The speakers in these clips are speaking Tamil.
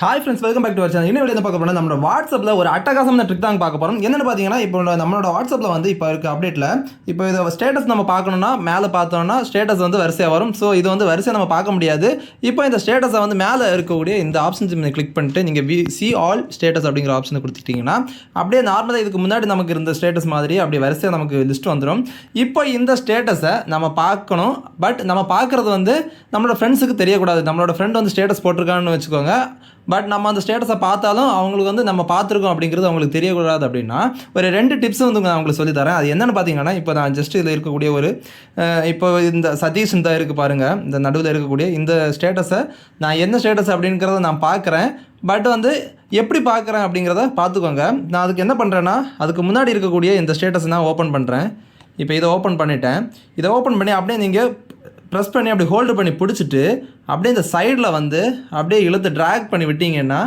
Hi friends welcome back to our channel இன்னும் வெளியே பார்க்க போனால் நம்மளோட வாட்ஸ்அப்பில் ஒரு அட்டகாசமான ட்ரிக் தான் பார்க்க போகிறோம் என்னென்னு பார்த்தீங்கன்னா இப்போ நம்மளோட வாட்ஸ்அப்பில் வந்து இப்போ இருக்க அப்டேட்டில் இப்போ இதை ஸ்டேட்டஸ் நம்ம பார்க்கணும்னா மேலே பார்த்தோம்னா ஸ்டேட்டஸ் வந்து வரிசையாக வரும். ஸோ இது வந்து வரிசையாக நம்ம பார்க்க முடியாது. இப்போ இந்த ஸ்டேட்டஸை வந்து மேலே இருக்கக்கூடிய இந்த ஆப்ஷன்ஸ் நீங்கள் கிளிக் பண்ணிட்டு நீங்கள் வி சி ஆல் ஸ்டேட்டஸ் அப்படிங்கிற ஆப்ஷனை கொடுத்துட்டிங்கன்னா அப்படியே நார்மலாக இதுக்கு முன்னாடி நமக்கு இருந்த ஸ்டேட்டஸ் மாதிரி அப்படியே வரிசையாக நமக்கு லிஸ்ட் வந்துடும் இப்போ இந்த ஸ்டேட்டஸை நம்ம பார்க்கணும். பட் நம்ம பார்க்குறது வந்து நம்மளோட ஃப்ரெண்ட்ஸுக்கு தெரியக்கூடாது. நம்மளோட ஃப்ரெண்ட் வந்து ஸ்டேட்டஸ் போட்டிருக்கான்னு வச்சுக்கோங்க. பட் நம்ம அந்த ஸ்டேட்டஸை பார்த்தாலும் அவங்களுக்கு வந்து நம்ம பார்த்துருக்கோம் அப்படிங்கிறது அவங்களுக்கு தெரியக்கூடாது அப்படின்னா ஒரு ரெண்டு டிப்ஸ் வந்து நான் உங்களுக்கு சொல்லித் தரேன். அது என்னென்னு பார்த்தீங்கன்னா இப்போ நான் ஜஸ்ட் இதில் இருக்கக்கூடிய ஒரு இப்போ இந்த சதீஷ் இந்த இருக்குது பாருங்கள் இந்த நடுவில் இருக்கக்கூடிய இந்த ஸ்டேட்டஸை நான் என்ன ஸ்டேட்டஸ் அப்படிங்கிறத நான் பார்க்குறேன். பட் வந்து எப்படி பார்க்குறேன் அப்படிங்கிறத பார்த்துக்கோங்க. நான் அதுக்கு என்ன பண்ணுறேன்னா அதுக்கு முன்னாடி இருக்கக்கூடிய இந்த ஸ்டேட்டஸை நான் ஓப்பன் பண்ணுறேன் இப்போ இதை ஓப்பன் பண்ணிட்டேன். இதை ஓப்பன் பண்ணி அப்படியே நீங்கள் ப்ரெஸ் பண்ணி அப்படி ஹோல்டு பண்ணி பிடிச்சிட்டு அப்படியே இந்த சைடில் வந்து அப்படியே இழுத்து ட்ராக் பண்ணி விட்டிங்கன்னா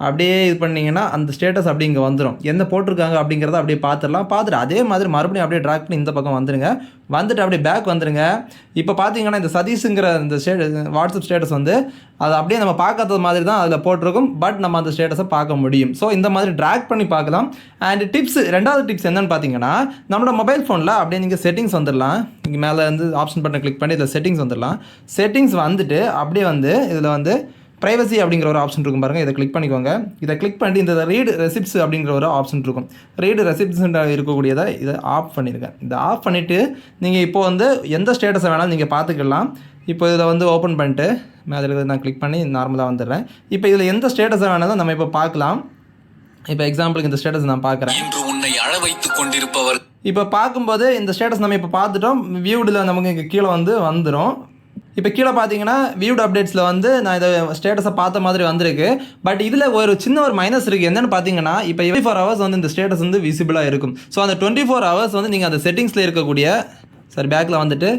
அப்படியே இது பண்ணிங்கன்னா அந்த ஸ்டேட்டஸ் அப்படி இங்கே வந்துடும் என்ன போட்டிருக்காங்க அப்படிங்கிறத அப்படியே பார்த்துடலாம் பார்த்துட்டு அதே மாதிரி மறுபடியும் அப்படியே ட்ராக் பண்ணி இந்த பக்கம் வந்துடுங்க வந்துட்டு அப்படியே பேக் வந்துடுங்க இப்போ பார்த்தீங்கன்னா இந்த சதீஷுங்கிற இந்த ஸ்டே வாட்ஸ்அப் ஸ்டேட்டஸ் வந்து அது அப்படியே நம்ம பார்க்காத மாதிரி தான் அதில் போட்டிருக்கும். பட் நம்ம அந்த ஸ்டேட்டஸை பார்க்க முடியும். ஸோ இந்த மாதிரி ட்ராக் பண்ணி பார்க்கலாம். அண்ட் டிப்ஸ் ரெண்டாவது டிப்ஸ் என்னென்னு பார்த்தீங்கன்னா நம்மளோட மொபைல் ஃபோனில் அப்படியே நீங்கள் செட்டிங்ஸ் வந்துடலாம். இங்கே மேலே வந்து ஆப்ஷன் பட்டன் கிளிக் பண்ணி இதில் செட்டிங்ஸ் வந்துடலாம். செட்டிங்ஸ் வந்துட்டு அப்படியே வந்து இதில் வந்து ப்ரைவசி அப்படிங்கிற ஒரு ஆப்ஷன் இருக்கும் பாருங்கள் இதை கிளிக் பண்ணிக்கோங்க. இதை கிளிக் பண்ணி இந்த ரீடு ரெசிப்ட்ஸ் அப்படிங்கிற ஒரு ஆப்ஷன் இருக்கும். ரீடு ரெசிப்ட்ஸ் இருக்கக்கூடியதை இதை ஆஃப் பண்ணியிருக்கேன் இதை ஆஃப் பண்ணிவிட்டு நீங்கள் இப்போ வந்து எந்த ஸ்டேட்டஸை வேணாலும் நீங்கள் பார்த்துக்கலாம். இப்போ இதில் வந்து ஓப்பன் பண்ணிட்டு இருக்கிறத நான் கிளிக் பண்ணி நார்மலாக வந்துடுறேன். இப்போ இதில் எந்த ஸ்டேட்டஸை வேணாலும் நம்ம இப்போ பார்க்கலாம். இப்போ எக்ஸாம்பிளுக்கு இந்த ஸ்டேட்டஸ் நான் பார்க்குறேன். உன்னை அழ வைத்துக் கொண்டிருப்பவர் இப்போ பார்க்கும்போது இந்த ஸ்டேட்டஸ் நம்ம இப்போ பார்த்துட்டோம். வியூடில் நமக்கு இங்கே கீழே வந்து வந்துடும் இப்போ கீழே பார்த்தீங்கன்னா வியூட் அப்டேட்ஸில் வந்து நான் இதை ஸ்டேட்டஸை பார்த்த மாதிரி வந்திருக்கு. பட் இதில் ஒரு சின்ன ஒரு மைனஸ் இருக்குது என்னென்னு பார்த்தீங்கன்னா இப்போ டுவெண்ட்டி ஃபோர் ஹவர்ஸ் வந்து இந்த ஸ்டேட்டஸ் வந்து விசிபிளாக இருக்கும். ஸோ அந்த டுவெண்ட்டி ஃபோர் ஹவர்ஸ் வந்து நீங்கள் அந்த செட்டிங்ஸில் இருக்கக்கூடிய சார் பேக்கில் வந்துட்டு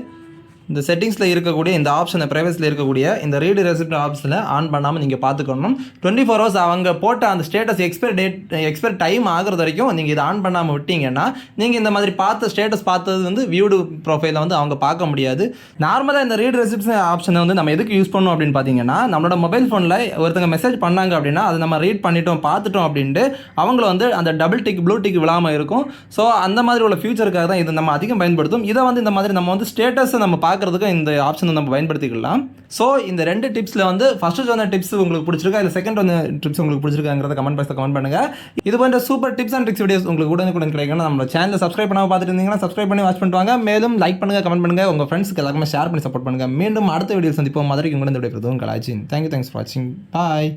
இந்த செட்டிங்ஸில் இருக்கக்கூடிய இந்த ஆப்ஷனை ப்ரைவசியில் இருக்கக்கூடிய இந்த ரீடு ரெசிப்ட் ஆப்ஷனில் ஆன் பண்ணாமல் நீங்கள் பார்த்துக்கணும். டுவெண்ட்டி ஃபோர் ஹவர்ஸ் அவங்க போட்ட அந்த status expire date expire time ஆகிறது வரைக்கும் நீங்கள் இதை ஆன் பண்ணாமல் விட்டீங்கன்னா நீங்கள் இந்த மாதிரி பார்த்த ஸ்டேட்டஸ் பார்த்தது வந்து வியூடு ப்ரொஃபைலில் வந்து அவங்க பார்க்க முடியாது. நார்மலாக இந்த ரீடு ரெசிப்ட்ஸ் ஆப்ஷனை வந்து நம்ம எதுக்கு யூஸ் பண்ணோம் அப்படின்னு பார்த்தீங்கன்னா நம்மளோட மொபைல் ஃபோனில் ஒருத்தங்க மெசேஜ் பண்ணாங்க அப்படின்னா அதை நம்ம ரீட் பண்ணிட்டோம் பார்த்துட்டோம் அப்படின்ட்டு அவங்கள வந்து அந்த டபுள் டிக் ப்ளூ டிக் விழாமல் இருக்கும். ஸோ அந்த மாதிரி உள்ள ஃபியூச்சருக்காக தான் இது நம்ம அதிகம் பயன்படுத்தும். இதை வந்து இந்த மாதிரி நம்ம வந்து ஸ்டேட்டஸை நம்ம பார்க்குறதுக்கும் இந்த ஆப்ஷன் நம்ம பயன்படுத்திக்கலாம். ஸோ இந்த ரெண்டு டிப்ஸில் வந்து ஃபஸ்ட்டு சொன்ன டிப்ஸ் உங்களுக்கு பிடிச்சிருக்கா? இல்லை செகண்ட் வந்து டிப்ஸ் உங்களுக்கு பிடிச்சிருக்காங்கிறத கமெண்ட் பாக்ஸில் கமெண்ட் பண்ணுங்கள் இது போன்ற super tips and tricks videos உங்களுக்கு உடனுக்குடன் கிடைக்கணும் நம்ம சேனலை சப்ஸ்கிரைப் பண்ணாமல் பார்த்துட்டு இருந்தீங்கன்னா சப்ஸ்கிரைப் பண்ணி வாட்ச் பண்ணுவாங்க வாங்க. மேலும் லைக் பண்ணுங்கள் கமெண்ட் பண்ணுங்கள் உங்கள் ஃப்ரெண்ட்ஸ்க்கு எல்லாருமே ஷேர் பண்ணி சப்போர்ட் பண்ணுங்கள் மீண்டும் அடுத்த வீடியோ சந்திப்போம். மதுரைக்கு உங்களுக்கு விடைபெறுவதும் கலாச்சின் தேங்க்யூ தேங்க்ஸ் ஃபார் வாட்சிங் பாய்